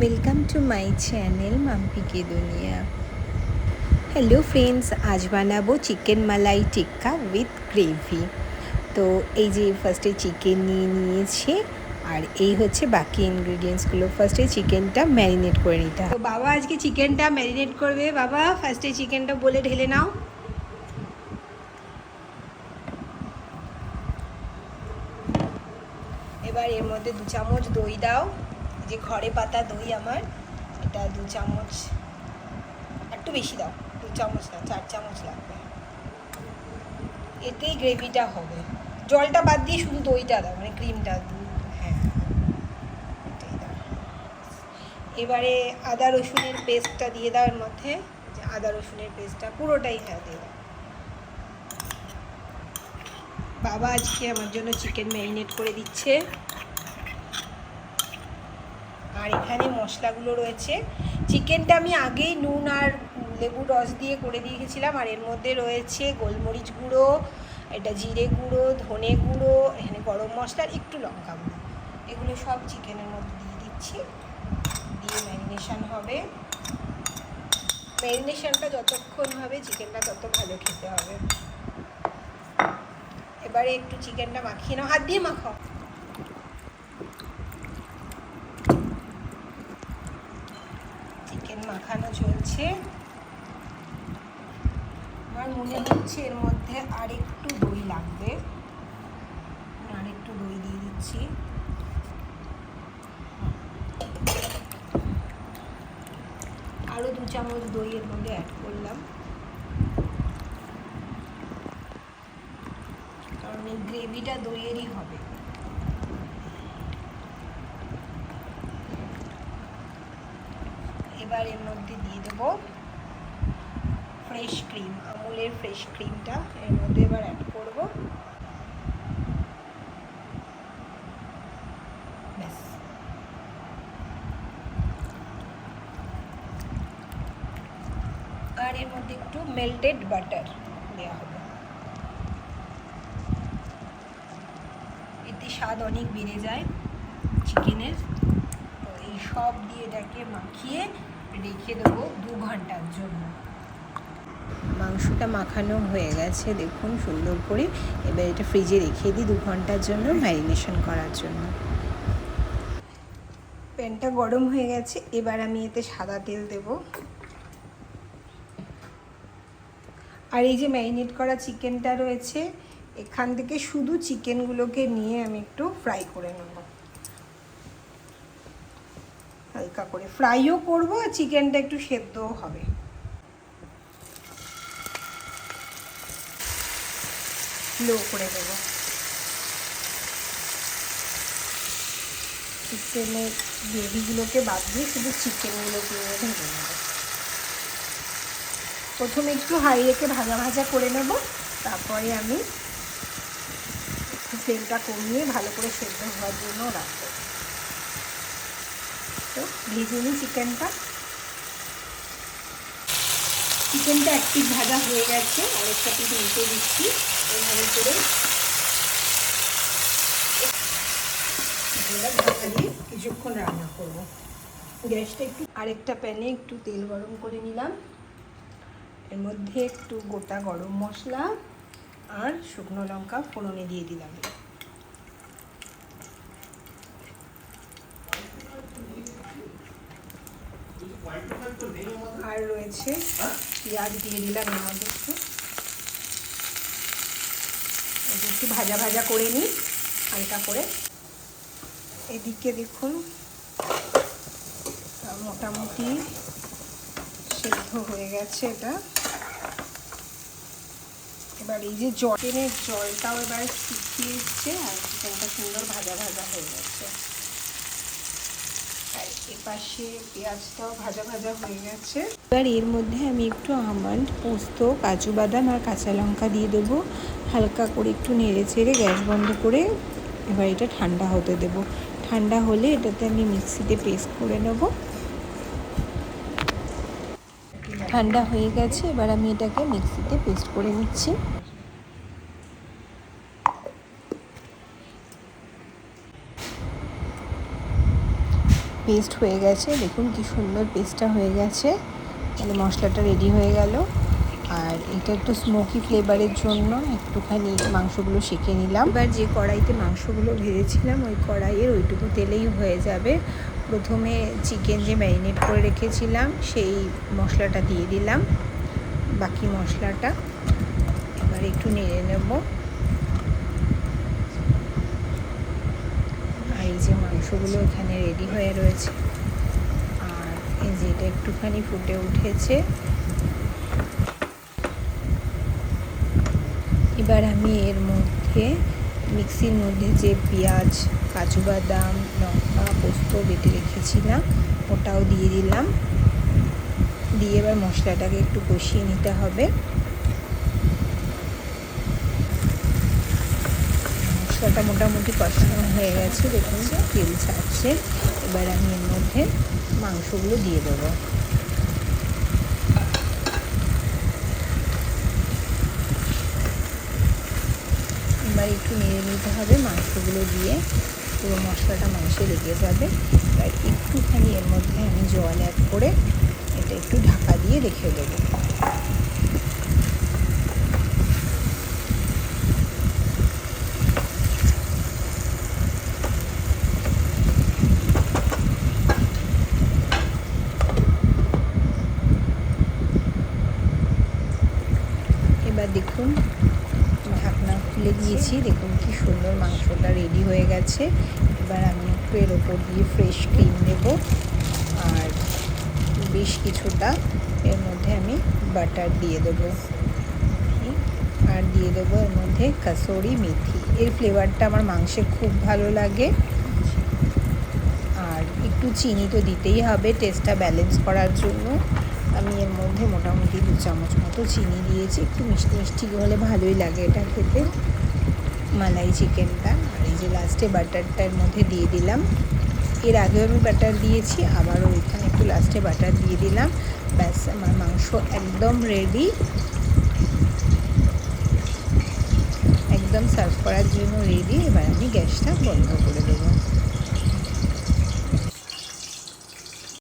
Welcome to my channel মাম্পিকে দুনিয়া hello friends আজ বানাবো chicken malai tikka with gravy তো এই যে ফার্স্টে চিকেন নিয়ে নিয়েছি, আর এই হচ্ছে বাকি ইনগ্রিডিয়েন্টসগুলো ফার্স্টে চিকেনটা ম্যারিনেট করে নিতে তো বাবা, আজকে চিকেনটা ম্যারিনেট করবে। বাবা ফার্স্টে চিকেনটা বলে ঢেলে নাও। এবার এর মধ্যে দু চামচ দই দাও। যে ঘরে পাতা দই আমার, এটা দু চামচ, একটু বেশি দাও, দু চামচ না, চার চামচ লাগবে। এতেই গ্রেভিটা হবে। জলটা বাদ দিয়ে শুধু দইটা দাও মানে ক্রিমটা হ্যাঁ এটাই দাও। এবারে আদা রসুনের পেস্টটা দিয়ে দাও এর মধ্যে আদা রসুনের পেস্টটা পুরোটাই হ্যাঁ দিয়ে দাও। বাবা আজকে আমার জন্য চিকেন ম্যারিনেট করে দিচ্ছে। আর এখানে মশলাগুলো রয়েছে। চিকেনটা আমি আগেই নুন আর লেবুর রস দিয়ে করে দিয়ে গেছিলাম। আর এর মধ্যে রয়েছে গোলমরিচ গুঁড়ো, এটা জিরে গুঁড়ো, ধনে গুঁড়ো, এখানে গরম মশলা একটু লঙ্কা গুঁড়ো। এগুলো সব চিকেনের মধ্যে দিয়ে দিচ্ছি। দিয়ে ম্যারিনেশান হবে। ম্যারিনেশানটা যতক্ষণ হবে চিকেনটা তত ভালো খেতে হবে। এবারে একটু চিকেনটা মাখিয়ে নাও। হাত দিয়ে মাখাও চিকেন মাখানো চলছে। আমার মনে হচ্ছে এর মধ্যে আর একটু দই লাগবে। আর একটু দই দিয়ে দিচ্ছি। আরও দু চামচ দই এর মধ্যে অ্যাড করলাম। কারণ এই গ্রেভিটা দইয়েরই হবে। এবার এর মধ্যে দিয়ে দেবো ফ্রেশ ক্রিম আমুলের ফ্রেশ ক্রিমটা এর মধ্যে এবার অ্যাড করব। আর এর মধ্যে একটু মেল্টেড বাটার দেওয়া হবে। এতে স্বাদ অনেক বেড়ে যায় চিকেনের তো এই সব দিয়ে এটাকে মাখিয়ে রেখে দেবো দু ঘণ্টার জন্য। মাংসটা মাখানো হয়ে গেছে, দেখুন সুন্দর করে। এবার এটা ফ্রিজে রেখে দিই দু ঘণ্টার জন্য ম্যারিনেশন করার জন্য। প্যানটা গরম হয়ে গেছে, এবার আমি এতে সাদা তেল দেব। আর এই যে ম্যারিনেট করা চিকেনটা রয়েছে, এখান থেকে শুধু চিকেনগুলোকে নিয়ে আমি একটু ফ্রাই করে নেব। হালকা করে। ফ্রাইও করব আর চিকেনটা একটু সেদ্ধও হবে। লো করে দেব চিকেনের গ্রেভিগুলোকে বাদ দিয়ে শুধু চিকেনগুলোকে ভেজে নেব। প্রথমে একটু হাই রেখে ভাজা ভাজা করে নেব। তারপরে আমি ফ্লেমটা কমিয়ে ভালো করে সেদ্ধ হওয়ার জন্য রাখব। তো ভেজে চিকেনটা। চিকেনটা এক পিস ভাজা হয়ে গেছে আরেকটা পিস উল্টে দিচ্ছি। এইভাবে করে কিছুক্ষণ রান্না করব। গ্যাসটা একটু আরেকটা প্যানে একটু তেল গরম করে নিলাম। এর মধ্যে একটু গোটা গরম মশলা আর শুকনো লঙ্কা ফোড়নে দিয়ে দিলাম। আর রয়েছে পেঁয়াজ দিয়ে দিলাম এর মধ্যে একটু ভাজা ভাজা করে নিই, হালকা করে। এদিকে দেখুন, মোটামুটি সেদ্ধ হয়ে গেছে এটা। এবার এই যে জটেনের জলটাও এবার শুকিয়ে এসছে আর চিকেনটা সুন্দর ভাজা ভাজা হয়ে গেছে। এপাশে পেঁয়াজটাও ভাজা ভাজা হয়ে গেছে। এবার এর মধ্যে আমি একটু আমন্ড, পোস্ত, কাজু বাদাম আর কাঁচা লঙ্কা দিয়ে দেবো। হালকা করে একটু নেড়ে চেড়ে গ্যাস বন্ধ করে এবার এটা ঠান্ডা হতে দেবো। ঠান্ডা হলে এটাতে আমি মিক্সিতে পেস্ট করে নেব। ঠান্ডা হয়ে গেছে, এবার আমি এটাকে মিক্সিতে পেস্ট করে নিচ্ছি। পেস্ট হয়ে গেছে। দেখুন কি সুন্দর পেস্টটা হয়ে গেছে। তাহলে মশলাটা রেডি হয়ে গেল। আর এটা একটু স্মোকি ফ্লেভারের জন্য একটুখানি মাংসগুলো সেঁকে নিলাম। এবার যে কড়াইতে মাংসগুলো ভেজেছিলাম, ওই কড়াইয়ের ওইটুকু তেলেই হয়ে যাবে। প্রথমে চিকেন যে ম্যারিনেট করে রেখেছিলাম, সেই মশলাটা দিয়ে দিলাম। বাকি মশলাটা এবার একটু নেড়ে নেব আর এই যে মাংসগুলো এখানে রেডি হয়ে রয়েছে। আর এই যে এটা একটুখানি ফুটে উঠেছে। এবার আমি এর মধ্যে মিক্সির মধ্যে যে পেঁয়াজ, কাজু বাদাম, লঙ্কা, পোস্ত বেটে রেখেছিলাম ওটাও দিয়ে দিলাম। দিয়ে এবার মশলাটাকে একটু কষিয়ে নিতে হবে। মশলাটা মোটামুটি কষানো হয়ে গেছে। দেখুন, তেল ছাড়ছে। এবার আমি এর মধ্যে মাংসগুলো দিয়ে দেবো। এবার একটু নেড়ে নিতে হবে মাংসগুলো দিয়ে। পুরো মশলাটা মাংসে লেগে যাবে। এবার একটুখানি এর মধ্যে আমি জল অ্যাড করে এটা একটু ঢাকা দিয়ে রেখে দেবো এবার দেখুন, ঢাকনা খুলে দিয়েছি। দেখুন কি সুন্দর মাংসটা রেডি হয়ে গেছে। এবার আমি একটু এর ওপর দিয়ে ফ্রেশ ক্রিম নেব। আর বেশ কিছুটা এর মধ্যে আমি বাটার দিয়ে দেবো। আর দিয়ে দেবো এর মধ্যে কাসরি মেথি। এর ফ্লেভারটা আমার মাংসে খুব ভালো লাগে। আর একটু চিনি তো দিতেই হবে টেস্টটা ব্যালেন্স করার জন্য। আমি এর মধ্যে মোটামুটি দু চামচ মতো চিনি দিয়েছি। একটু মিষ্টি মিষ্টি হলে ভালোই লাগে এটা খেতে। মালাই চিকেনটা। আর এই যে লাস্টে বাটারটার মধ্যে দিয়ে দিলাম। এর আগেও আমি বাটার দিয়েছি, আবারও এখানে একটু লাস্টে বাটার দিয়ে দিলাম। ব্যাস, আমার মাংস একদম রেডি একদম সার্ভ করার জন্য রেডি এবার আমি গ্যাসটা বন্ধ করে দেবো।